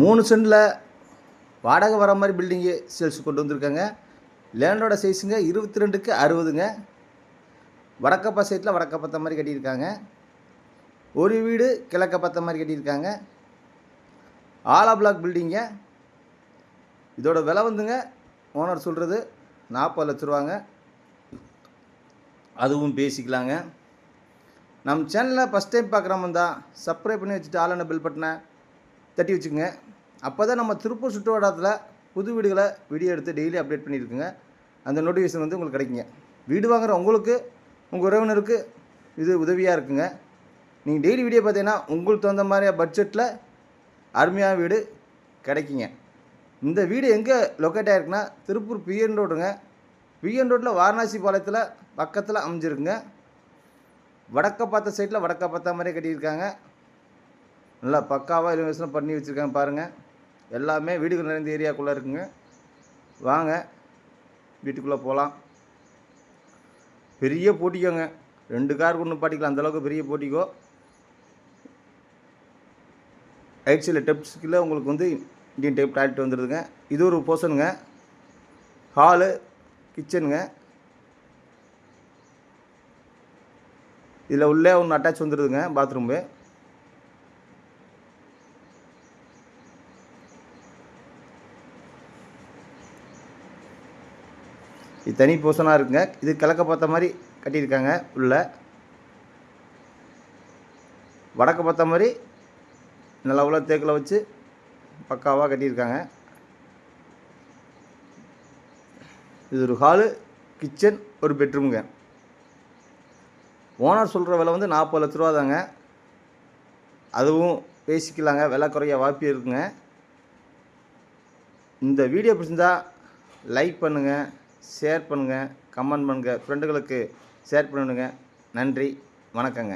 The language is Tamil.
மூணு சென்டில் வாடகை வர மாதிரி பில்டிங்கு சேல்ஸ் கொண்டு வந்திருக்காங்க. லேண்டோட சைஸுங்க இருபத்தி ரெண்டுக்கு அறுபதுங்க. வடக்கப்பா சைட்டில் வடக்க பார்த்த மாதிரி கட்டியிருக்காங்க. ஒரு வீடு கிழக்க பற்ற மாதிரி கட்டியிருக்காங்க. ஆலா பிளாக் பில்டிங்க இதோட விலை வந்துங்க ஓனர் சொல்கிறது நாற்பது லட்ச ரூபாங்க. அதுவும் பேசிக்கலாங்க. நம்ம சேனலில் ஃபஸ்ட் டைம் பார்க்குறவங்க தான் சப்ஸ்கிரைப் பண்ணி வச்சுட்டு ஆளான பில் பட்டனை? தட்டி வச்சுக்கோங்க. அப்போ தான் நம்ம திருப்பூர் சுற்று வட்டாரத்தில் புது வீடுகளை வீடியோ எடுத்து டெய்லி அப்டேட் பண்ணியிருக்குங்க. அந்த நோட்டிஃபிகேஷன் வந்து உங்களுக்கு கிடைக்குங்க. வீடு வாங்குகிற உங்களுக்கு உங்கள் உறவினருக்கு இது உதவியாக இருக்குங்க. நீங்கள் டெய்லி வீடியோ பார்த்தீங்கன்னா உங்களுக்கு தகுந்த மாதிரி பட்ஜெட்டில் அருமையான வீடு கிடைக்குங்க. இந்த வீடு எங்கே லொக்கேட் ஆகிருக்குன்னா திருப்பூர் பிஎன் ரோடுங்க பிஎன் ரோட்டில் வாரணாசி பாளையத்தில் பக்கத்தில் அமைஞ்சிருக்குங்க. வடக்க பார்த்த சைடில் வடக்க பார்த்த மாதிரியே கட்டியிருக்காங்க. நல்லா பக்காவாக இன்வெஸ்ட்மெண்ட் பண்ணி வச்சுருக்காங்க பாருங்கள் எல்லாமே வீடுகள் நிறைந்த ஏரியாக்குள்ளே இருக்குங்க. வாங்க வீட்டுக்குள்ளே போகலாம் பெரிய போட்டிக்கோங்க. ரெண்டு கார் கொண்டு பாட்டிக்கலாம் அந்தளவுக்கு பெரிய போட்டிக்கோ. ரைட் சைடில் டெப்ஸ்கில் உங்களுக்கு வந்து இந்தியன் டைப் டாய்லெட் வந்துடுதுங்க இது ஒரு போர்ஷனுங்க ஹாலு கிச்சனுங்க இதில் உள்ளே ஒன்று அட்டாச் வந்துடுதுங்க பாத்ரூம்பு இது தனி போர்ஷனாக இருக்குங்க. இது கிழக்க பார்த்த மாதிரி கட்டியிருக்காங்க உள்ள. வடக்க பார்த்த மாதிரி நல்லா உள்ள தேக்கில் வச்சு பக்காவாக கட்டியிருக்காங்க. இது ஒரு ஹாலு கிச்சன் ஒரு பெட்ரூமுங்க. ஓனர் சொல்கிற விலை வந்து நாற்பது லட்ச ரூபா தாங்க. அதுவும் பேசிக்கலாங்க. விலை குறைய வாய்ப்பு இருக்குங்க. இந்த வீடியோ பிடிச்சிருந்தால் லைக் பண்ணுங்கள் ஷேர் பண்ணுங்கள் கமெண்ட் பண்ணுங்கள் ஃப்ரெண்டுகளுக்கு ஷேர் பண்ணுங்க நன்றி வணக்கங்க.